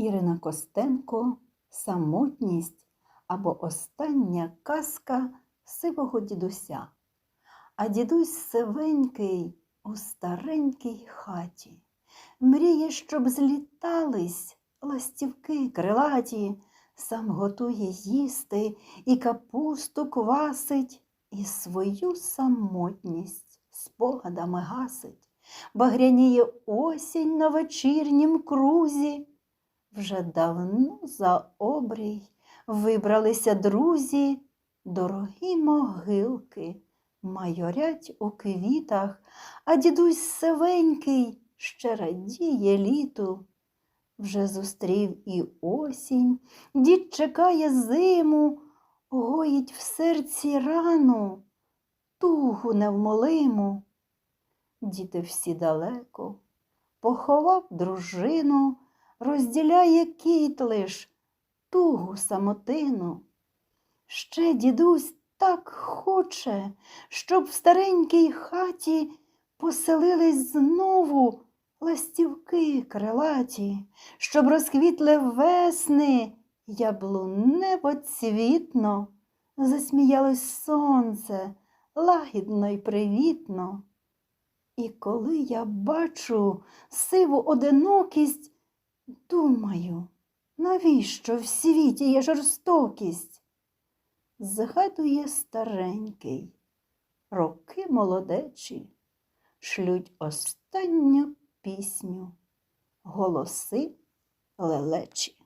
Ірина Костенко Самотність або остання казка сивого дідуся. А дідусь сивенький у старенькій хаті. Мріє, щоб злітались ластівки крилаті, сам готує їсти і капусту квасить, і свою самотність спогадами гасить. Багряніє осінь на вечірнім крузі. Вже давно за обрій вибралися друзі, дорогі могилки майорять у квітах, а дідусь сивенький ще радіє літу. Вже зустрів і осінь, дід чекає зиму, гоїть в серці рану, тугу невмолиму. Діти всі далеко, поховав дружину, розділяє кіт лиш тугу самотину. Ще дідусь так хоче, щоб в старенькій хаті поселились знову ластівки крилаті, щоб розквітли весни яблунево цвітно, засміялось сонце лагідно й привітно. І коли я бачу сиву одинокість, думаю, навіщо в світі є жорстокість? Згадує старенький, роки молодечі шлють останню пісню, голоси лелечі.